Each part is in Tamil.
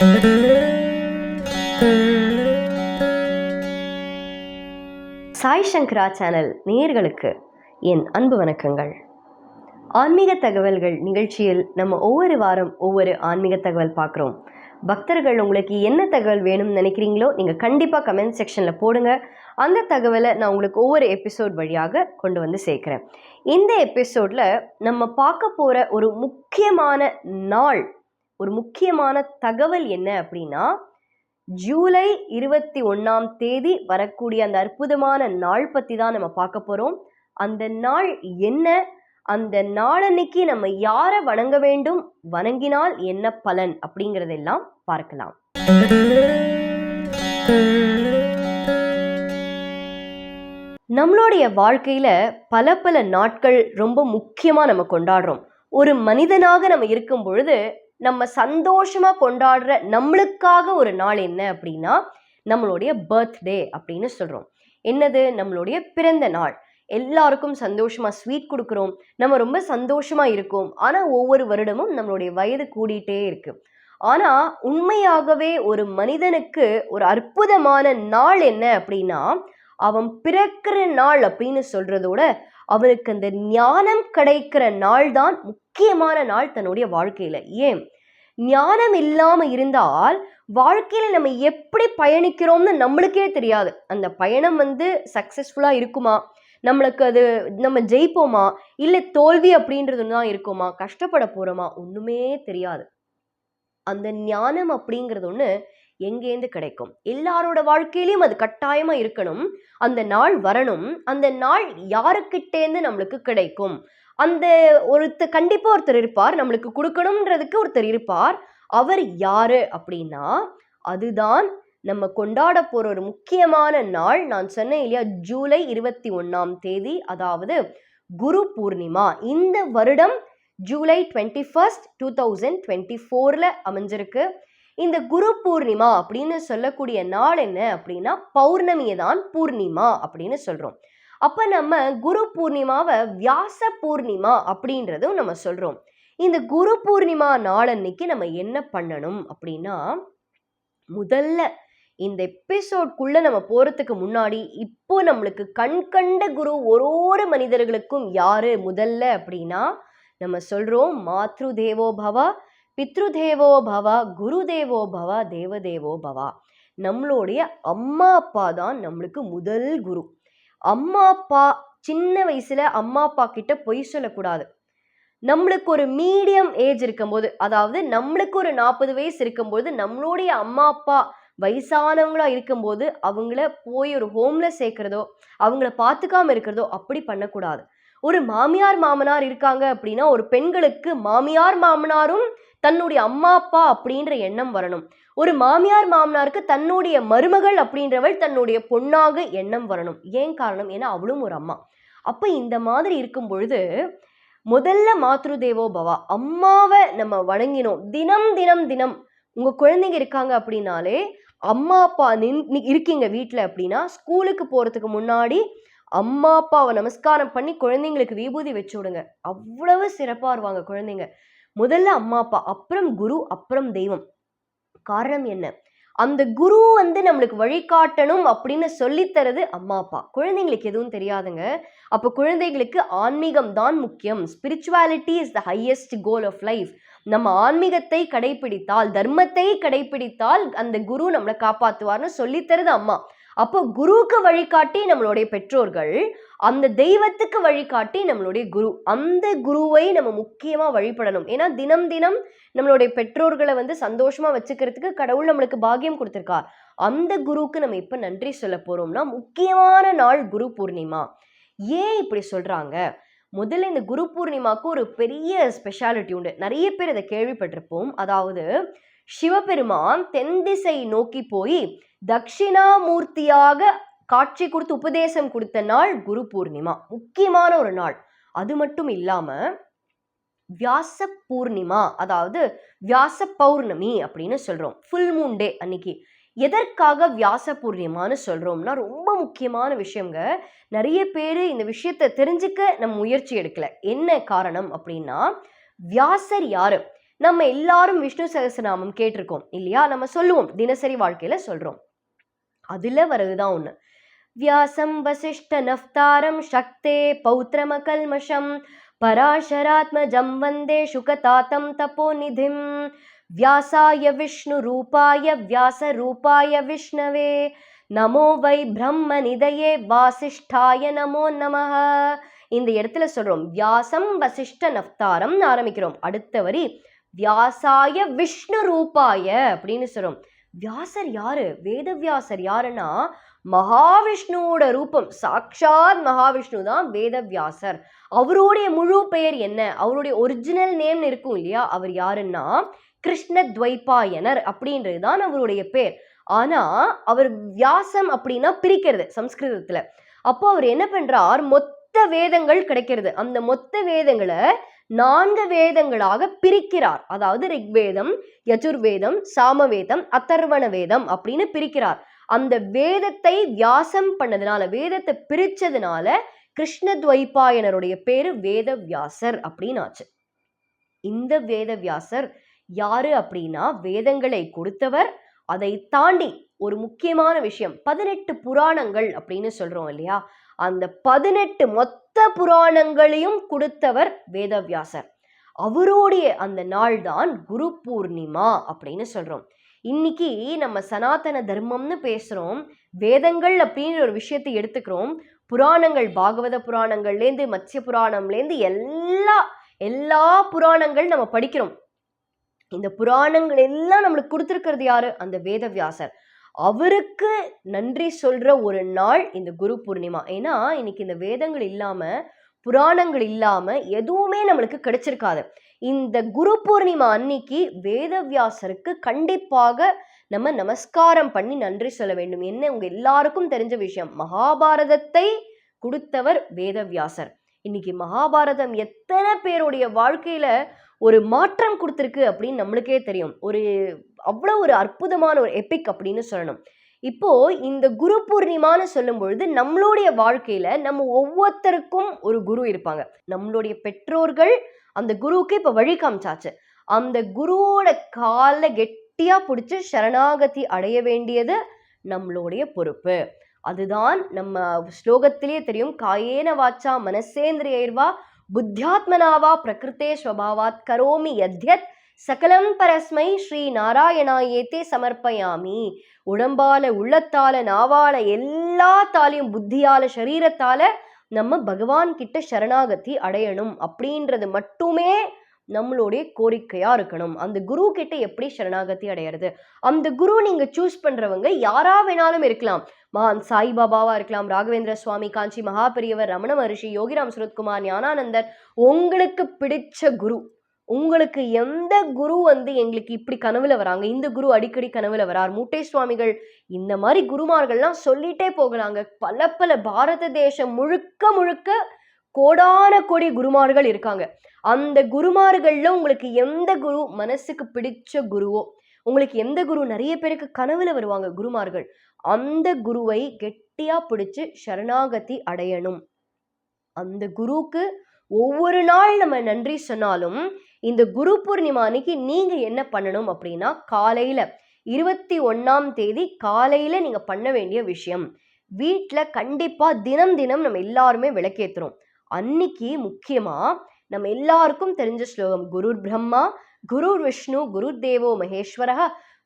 சாய் சங்கரா சேனல் நேயர்களுக்கு என் அன்பு வணக்கங்கள். ஆன்மீக தகவல்கள் நிகழ்ச்சியில் நம்ம ஒவ்வொரு வாரம் ஒவ்வொரு ஆன்மீக தகவல் பார்க்குறோம். பக்தர்கள் உங்களுக்கு என்ன தகவல் வேணும்னு நினைக்கிறீங்களோ நீங்கள் கண்டிப்பாக கமெண்ட் செக்ஷனில் போடுங்க. அந்த தகவலை நான் உங்களுக்கு ஒவ்வொரு எபிசோட் வழியாக கொண்டு வந்து சேர்க்குறேன். இந்த எபிசோடில் நம்ம பார்க்க போகிற ஒரு முக்கியமான நாள் ஒரு முக்கியமான தகவல் என்ன அப்படின்னா ஜூலை இருபத்தி ஒன்றாம் தேதி வரக்கூடிய அந்த அற்புதமான நாள் பற்றி தான் நம்ம பார்க்க போகிறோம் அந்த நாள் என்ன? அந்த நாளன்னைக்கு நம்ம யாரை வணங்க வேண்டும்? வணங்கினால் என்ன பலன்? அப்படிங்கிறதெல்லாம் பார்க்கலாம். நம்மளுடைய வாழ்க்கையில பல பல நாட்கள் ரொம்ப முக்கியமா நம்ம கொண்டாடுறோம். ஒரு மனிதனாக நம்ம இருக்கும் பொழுது நம்ம சந்தோஷமா கொண்டாடுற நம்மளுக்காக ஒரு நாள் என்ன அப்படின்னா நம்மளுடைய பர்த்டே அப்படின்னு சொல்றோம். என்னது? நம்மளுடைய பிறந்த நாள். எல்லாருக்கும் சந்தோஷமா ஸ்வீட் கொடுக்குறோம். நம்ம ரொம்ப சந்தோஷமா இருக்கோம். ஆனா ஒவ்வொரு வருடமும் நம்மளுடைய வயது கூடிட்டே இருக்கு. ஆனா உண்மையாகவே ஒரு மனிதனுக்கு ஒரு அற்புதமான நாள் என்ன அப்படின்னா அவன் பிறக்கிற நாள் அப்படின்னு சொல்றதோட அவருக்கு அந்த ஞானம் கிடைக்கிற நாள் தான் முக்கியமான நாள் தன்னுடைய வாழ்க்கையில. ஏன்? ஞானம் இல்லாம இருந்தால் வாழ்க்கையில நம்ம எப்படி பயணிக்கிறோம்னு நம்மளுக்கே தெரியாது. அந்த பயணம் வந்து சக்சஸ்ஃபுல்லா இருக்குமா? நம்மளுக்கு அது நம்ம ஜெயிப்போமா? இல்லை தோல்வி அப்படின்றது தான் இருக்குமா? கஷ்டப்பட போகிறோமா ஒன்றுமே தெரியாது. அந்த ஞானம் அப்படிங்கிறது ஒன்று எங்கேருந்து கிடைக்கும்? எல்லாரோட வாழ்க்கையிலையும் அது கட்டாயமா இருக்கணும். அந்த நாள் வரணும். அந்த நாள் யாருக்கிட்டேருந்து நம்மளுக்கு கிடைக்கும்? அந்த ஒருத்தர் கண்டிப்பா ஒருத்தர் இருப்பார். நம்மளுக்கு கொடுக்கணும்ன்றதுக்கு ஒருத்தர் இருப்பார். அவர் யாரு அப்படின்னா அதுதான் நம்ம கொண்டாட போற ஒரு முக்கியமான நாள். நான் சொன்னேன் இல்லையா ஜூலை இருபத்தி ஒன்னாம் தேதி. அதாவது குரு பூர்ணிமா. இந்த வருடம் July twenty first two thousand twenty ஃபோரில் அமைஞ்சிருக்கு. இந்த குரு பூர்ணிமா அப்படின்னு சொல்லக்கூடிய நாள் என்ன அப்படின்னா பௌர்ணமியை தான் பூர்ணிமா அப்படின்னு சொல்கிறோம் அப்போ நம்ம குரு பூர்ணிமாவை வியாச பூர்ணிமா அப்படின்றதும் நம்ம சொல்கிறோம் இந்த குரு பூர்ணிமா நாளன்னைக்கு நம்ம என்ன பண்ணணும் அப்படின்னா முதல்ல இந்த எபிசோட்குள்ளே நம்ம போகிறதுக்கு முன்னாடி இப்போ நம்மளுக்கு கண் கண்ட குரு ஒரு ஒரு மனிதர்களுக்கும் யார் முதல்ல அப்படின்னா நம்ம சொல்கிறோம் மாத்ரு தேவோ பவா பித்ரு தேவோ பவா குருதேவோ பவா தேவதேவோ பவா. நம்மளுடைய அம்மா அப்பா தான் நம்மளுக்கு முதல் குரு. அம்மா அப்பா சின்ன வயசுல அம்மா அப்பா கிட்ட பொய் சொல்லக்கூடாது. நம்மளுக்கு ஒரு மீடியம் ஏஜ் இருக்கும்போது அதாவது நம்மளுக்கு ஒரு நாற்பது வயசு இருக்கும்போது நம்மளுடைய அம்மா அப்பா வயசானவங்களா இருக்கும்போது அவங்கள போய் ஒரு ஹோம்ல சேர்க்கிறதோ அவங்கள பார்த்துக்காம இருக்கிறதோ அப்படி பண்ணக்கூடாது. ஒரு மாமியார் மாமனார் இருக்காங்க அப்படின்னா ஒரு பெண்களுக்கு மாமியார் மாமனாரும் தன்னுடைய அம்மா அப்பா அப்படின்ற எண்ணம் வரணும். ஒரு மாமியார் மாமனாருக்கு தன்னுடைய மருமகள் அப்படின்றவள் தன்னுடைய பொண்ணாக எண்ணம் வரணும். ஏன் காரணம்? ஏன்னா அவளும் ஒரு அம்மா. அப்போ இந்த மாதிரி இருக்கும் பொழுது முதல்ல மாத்ரு தேவோ பவா அம்மாவை நம்ம வணங்கினோம். தினம் தினம் தினம். உங்க குழந்தைங்க இருக்காங்க அப்படின்னாலே அம்மா அப்பா நின் இருக்கீங்க வீட்டில் அப்படின்னா ஸ்கூலுக்கு போறதுக்கு முன்னாடி அம்மா அப்பாவை நமஸ்காரம் பண்ணி குழந்தைங்களுக்கு விபூதி வச்சு விடுங்க. அவ்வளவு சிறப்பாக இருவாங்க குழந்தைங்க. முதல்ல அம்மா அப்பா அப்புறம் குரு அப்புறம் தெய்வம். காரணம் என்ன? அந்த குரு வந்து நம்மளுக்கு வழிகாட்டணும் அப்படின்னு சொல்லித்தரது அம்மா அப்பா. குழந்தைங்களுக்கு எதுவும் தெரியாதுங்க. அப்போ குழந்தைகளுக்கு ஆன்மீகம் தான் முக்கியம். Spirituality is the highest goal of life நம்ம ஆன்மீகத்தை கடைபிடித்தால் தர்மத்தை கடைபிடித்தால் அந்த குரு நம்மளை காப்பாற்றுவார்னு சொல்லித்தருது அம்மா. அப்போ குருவுக்கு வழிகாட்டி நம்மளுடைய பெற்றோர்கள் அந்த தெய்வத்துக்கு வழிகாட்டி நம்மளுடைய குரு. அந்த குருவை நம்ம முக்கியமாக வழிபடணும். ஏன்னா தினம் தினம் நம்மளுடைய பெற்றோர்களை வந்து சந்தோஷமாக வச்சுக்கிறதுக்கு கடவுள் நம்மளுக்கு பாக்கியம் கொடுத்துருக்கார் அந்த குருவுக்கு நம்ம இப்போ நன்றி சொல்ல போகிறோம்னா முக்கியமான நாள் குரு பூர்ணிமா. ஏன் இப்படி சொல்கிறாங்க முதல்ல இந்த குரு பூர்ணிமாவுக்கு ஒரு பெரிய ஸ்பெஷாலிட்டி உண்டு. நிறைய பேர் இதை கேள்விப்பட்டிருப்போம். அதாவது சிவபெருமான் தென் திசை நோக்கி போய் தட்சிணாமூர்த்தியாக காட்சி கொடுத்து உபதேசம் கொடுத்த நாள் குரு பூர்ணிமா. முக்கியமான ஒரு நாள். அது மட்டும் இல்லாம வியாச பூர்ணிமா அதாவது வியாச பௌர்ணமி அப்படின்னு சொல்றோம். ஃபுல் மூன் டே அன்னைக்கு. எதற்காக வியாச பூர்ணிமான்னு சொல்றோம்னா ரொம்ப முக்கியமான விஷயங்க நிறைய பேர் இந்த விஷயத்தை தெரிஞ்சுக்க நம்ம முயற்சி எடுக்கல. என்ன காரணம் அப்படின்னா வியாசர் யாரு? நம்ம எல்லாரும் விஷ்ணு சகசநாமம் கேட்டிருக்கோம் இல்லையா? நம்ம சொல்லுவோம் தினசரி வாழ்க்கையில் சொல்கிறோம் அதில் வரதுதான் ஒன்று வியாசம் வசிஷ்ட நஃப்தாரம் சக்தே பௌத்திரம கல்மஷம் பராசராத்மஜம் வந்தே சுகதாத்தம் தபோ நிதிம். வியாசாய விஷ்ணு ரூபாய வியாச ரூபாய விஷ்ணவே. நமோ வை பிரம்ம நிதையே வாசிஷ்டாய நமோ நமஹ. இந்த இடத்துல சொல்கிறோம் வியாசம் வசிஷ்ட நஃப்தாரம் ஆரம்பிக்கிறோம். அடுத்த வரி வியாசாய விஷ்ணு ரூபாய அப்படின்னு சொல்லும் வியாசர் யாரு? வேதவியாசர் யாருன்னா மகாவிஷ்ணுவோட ரூபம். சாக்ஷாத் மகாவிஷ்ணு தான் வேதவியாசர். அவருடைய முழு பெயர் என்ன? அவருடைய ஒரிஜினல் நேம் இருக்கும் இல்லையா? அவர் யாருன்னா கிருஷ்ண துவைபாயனர் அப்படின்றது தான் அவருடைய பேர் ஆனா அவர் வியாசம் அப்படின்னா பிரிக்கிறது சம்ஸ்கிருதத்துல. அப்போ அவர் என்ன பண்றார்? மொத்த வேதங்கள் கிடைக்கிறது. அந்த மொத்த வேதங்களை நான்கு வேதங்களாக பிரிக்கிறார். அதாவது ரிக்வேதம் யஜுர்வேதம் சாமவேதம் அத்தர்வண வேதம் அப்படின்னு பிரிக்கிறார். அந்த வேதத்தை வியாசம் பண்ணதுனால வேதத்தை பிரிச்சதுனால கிருஷ்ணத்வைபாயனருடைய பேரு வேதவியாசர் அப்படின்னு ஆச்சு இந்த வேதவியாசர் யாரு அப்படின்னா வேதங்களை கொடுத்தவர் அதை தாண்டி ஒரு முக்கியமான விஷயம் பதினெட்டு புராணங்கள் அப்படின்னு சொல்றோம் இல்லையா? அந்த பதினெட்டு மொத்த புராணங்களையும் கொடுத்தவர் வேதவியாசர். அவருடைய அந்த நாள் தான் குரு பூர்ணிமா அப்படின்னு சொல்றோம். இன்னைக்கு நம்ம சனாதன தர்மம்னு பேசுறோம். வேதங்கள் அப்படின்ற ஒரு விஷயத்தை எடுத்துக்கிறோம். புராணங்கள் பாகவத புராணங்கள்லேருந்து மத்ய புராணம்லேருந்து எல்லா எல்லா புராணங்கள் நம்ம படிக்கிறோம். இந்த புராணங்கள் எல்லாம் நம்மளுக்கு கொடுத்துருக்கிறது யாரு? அந்த வேதவியாசர். அவருக்கு நன்றி சொல்கிற ஒரு நாள் இந்த குரு பூர்ணிமா. ஏன்னா இன்னைக்கு இந்த வேதங்கள் இல்லாமல் புராணங்கள் இல்லாமல் எதுவுமே நம்மளுக்கு கிடைச்சிருக்காது. இந்த குரு பூர்ணிமா அன்னைக்கு வேதவியாசருக்கு கண்டிப்பாக நம்ம நமஸ்காரம் பண்ணி நன்றி சொல்ல வேண்டும். என்ன உங்க எல்லாருக்கும் தெரிஞ்ச விஷயம்? மகாபாரதத்தை கொடுத்தவர் வேதவியாசர். இன்னைக்கு மகாபாரதம் எத்தனை பேருடைய வாழ்க்கையில ஒரு மாற்றம் கொடுத்துருக்கு அப்படின்னு நம்மளுக்கே தெரியும். ஒரு அவ்வளோ ஒரு அற்புதமான ஒரு எபிக் அப்படின்னு சொல்லணும். இப்போது இந்த குரு பூர்ணிமான்னு சொல்லும் பொழுது நம்மளுடைய வாழ்க்கையில் நம்ம ஒவ்வொருத்தருக்கும் ஒரு குரு இருப்பாங்க. நம்மளுடைய பெற்றோர்கள் அந்த குருவுக்கு இப்போ வழி காமிச்சாச்சு. அந்த குருவோட காலை கெட்டியாக பிடிச்சி சரணாகதி அடைய வேண்டியது நம்மளுடைய பொறுப்பு. அதுதான் நம்ம ஸ்லோகத்திலேயே தெரியும் காயேன வாச்சா மனசேந்திரியர்வா புத்தியாத்மனாவா பிரகிருத்தே ஸ்வபாவாத் கரோமி யத்யத் சகலம் பரஸ்மை ஸ்ரீ நாராயணாயேத்தே சமர்ப்பயாமி. உடம்பால உள்ளத்தால நாவால எல்லாத்தாலையும் புத்தியால சரீரத்தால நம்ம பகவான் கிட்ட சரணாகதி அடையணும். அப்படின்றது மட்டுமே நம்மளுடைய கோரிக்கையா இருக்கணும். அந்த குரு கிட்ட எப்படி சரணாகதி அடையிறது? அந்த குரு நீங்க சூஸ் பண்றவங்க யாரா வேணாலும் இருக்கலாம். மகான் சாய்பாபாவா இருக்கலாம் ராகவேந்திர சுவாமி காஞ்சி மகாபெரியவர் ரமண மகர்ஷி யோகிராம் சுரத்குமார் ஞானானந்தர் உங்களுக்கு பிடிச்ச குரு. உங்களுக்கு எந்த குரு வந்து எங்களுக்கு இப்படி கனவுல வராங்க? இந்த குரு அடிக்கடி கனவுல வரார். மூட்டை சுவாமிகள் இந்த மாதிரி குருமார்கள்லாம் சொல்லிட்டே போகலாங்க. பல பல பாரத தேசம் முழுக்க முழுக்க கோடான கோடி குருமார்கள் இருக்காங்க. அந்த குருமார்கள்ல உங்களுக்கு எந்த குரு மனசுக்கு பிடிச்ச குருவோ உங்களுக்கு எந்த குரு நிறைய பேருக்கு கனவுல வருவாங்க குருமார்கள் அந்த குருவை கெட்டியா பிடிச்சு சரணாகதி அடையணும். அந்த குருவுக்கு ஒவ்வொரு நாள் நம்ம நன்றி சொன்னாலும் இந்த குரு பூர்ணிமா அன்னைக்கு நீங்கள் என்ன பண்ணணும் அப்படின்னா காலையில் இருபத்தி ஒன்றாம் தேதி காலையில் நீங்கள் பண்ண வேண்டிய விஷயம். வீட்டில் கண்டிப்பாக தினம் தினம் நம்ம எல்லாருமே விளக்கேத்துறோம். அன்னைக்கு முக்கியமாக நம்ம எல்லாருக்கும் தெரிஞ்ச ஸ்லோகம் குருர் பிரம்மா குருர் விஷ்ணு குரு தேவோ மகேஸ்வரஹ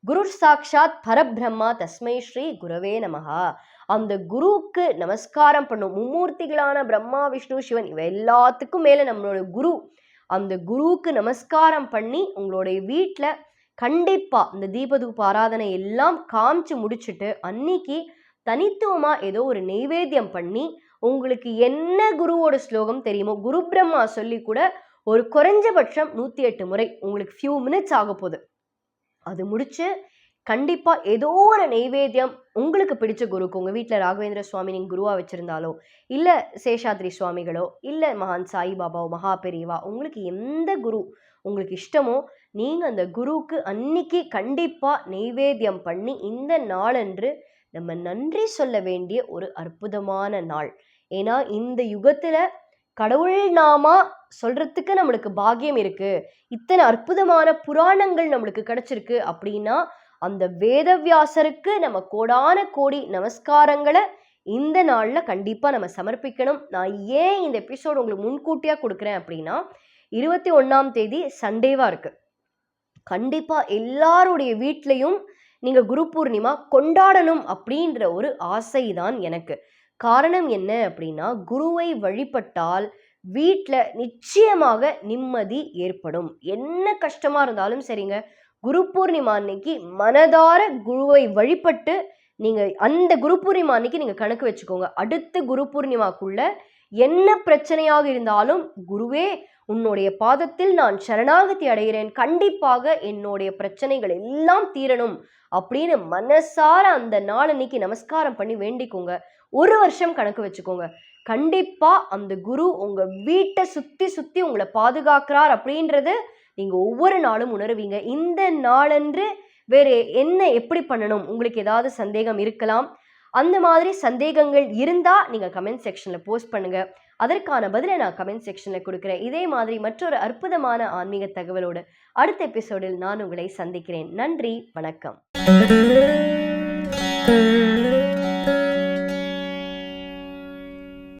குருர் சாக்ஷாத் பரபிரம்மா தஸ்மை ஸ்ரீ குருவே நமஹா. அந்த குருவுக்கு நமஸ்காரம் பண்ணும் மும்மூர்த்திகளான பிரம்மா விஷ்ணு சிவன் இவ எல்லாத்துக்கும் மேலே நம்மளோட குரு அந்த குருவுக்கு நமஸ்காரம் பண்ணி உங்களுடைய வீட்டில் கண்டிப்பாக இந்த தீபதூப ஆராதனை எல்லாம் காமிச்சு முடிச்சுட்டு அன்னைக்கு தனித்துவமாக ஏதோ ஒரு நெய்வேத்தியம் பண்ணி உங்களுக்கு என்ன குருவோட ஸ்லோகம் தெரியுமோ குரு பிரம்மா சொல்லி கூட ஒரு குறைஞ்சபட்சம் நூற்றி எட்டு முறை உங்களுக்கு ஃபியூ மினிட்ஸ் ஆக போகுது. அது முடிச்சு கண்டிப்பாக ஏதோ ஒரு நெய்வேத்தியம் உங்களுக்கு பிடிச்ச குருக்கு உங்கள் வீட்டில் ராகவேந்திர சுவாமி நீங்கள் குருவாக வச்சுருந்தாலோ இல்லை சேஷாத்ரி சுவாமிகளோ இல்லை மகான் சாய்பாபாவோ மகா பெரியவா உங்களுக்கு எந்த குரு உங்களுக்கு இஷ்டமோ நீங்கள் அந்த குருவுக்கு அன்னைக்கு கண்டிப்பாக நெய்வேத்தியம் பண்ணி இந்த நாளன்று நம்ம நன்றி சொல்ல வேண்டிய ஒரு அற்புதமான நாள். ஏன்னா இந்த யுகத்தில் கடவுள் நாமா சொல்றதுக்கு நம்மளுக்கு பாக்கியம் இருக்கு. இத்தனை அற்புதமான புராணங்கள் நம்மளுக்கு கிடைச்சிருக்கு அப்படின்னா அந்த வேதவியாசருக்கு நம்ம கோடான கோடி நமஸ்காரங்களை இந்த நாளில் கண்டிப்பாக நம்ம சமர்ப்பிக்கணும். நான் ஏன் இந்த எபிசோடு உங்களுக்கு முன்கூட்டியாக கொடுக்குறேன் அப்படின்னா இருபத்தி ஒன்றாம் தேதி சண்டேவாக இருக்குது கண்டிப்பாக எல்லாருடைய வீட்லேயும் நீங்கள் குரு பூர்ணிமா கொண்டாடணும் அப்படின்ற ஒரு ஆசை தான் எனக்கு. காரணம் என்ன அப்படின்னா குருவை வழிபட்டால் வீட்டில் நிச்சயமாக நிம்மதி ஏற்படும். என்ன கஷ்டமாக இருந்தாலும் சரிங்க குரு பூர்ணிமா அன்னைக்கு மனதார குருவை வழிபட்டு நீங்கள் அந்த குரு பூர்ணிமா அன்னைக்கு நீங்கள் கணக்கு வச்சுக்கோங்க. அடுத்த குரு பூர்ணிமாக்குள்ள என்ன பிரச்சனையாக இருந்தாலும் குருவே உன்னுடைய பாதத்தில் நான் சரணாகதி அடைகிறேன். கண்டிப்பாக என்னுடைய பிரச்சனைகள் எல்லாம் தீரணும் அப்படின்னு மனசார அந்த நாள் அன்னைக்கு நமஸ்காரம் பண்ணி வேண்டிக்கோங்க. ஒரு வருஷம் கணக்கு வச்சுக்கோங்க. கண்டிப்பாக அந்த குரு உங்கள் வீட்டை சுற்றி சுற்றி உங்களை பாதுகாக்கிறார் அப்படின்றது நீங்கள் ஒவ்வொரு நாளும் உணருவீங்க. இந்த நாளன்று வேறு என்ன எப்படி பண்ணணும்? உங்களுக்கு ஏதாவது சந்தேகம் இருக்கலாம். அந்த மாதிரி சந்தேகங்கள் இருந்தால் நீங்கள் கமெண்ட் செக்ஷனில் போஸ்ட் பண்ணுங்கள் அதற்கான பதிலை நான் கமெண்ட் செக்ஷனில் கொடுக்குறேன். இதே மாதிரி மற்றொரு அற்புதமான ஆன்மீக தகவலோடு அடுத்த எபிசோடில் நான் உங்களை சந்திக்கிறேன். நன்றி. வணக்கம்.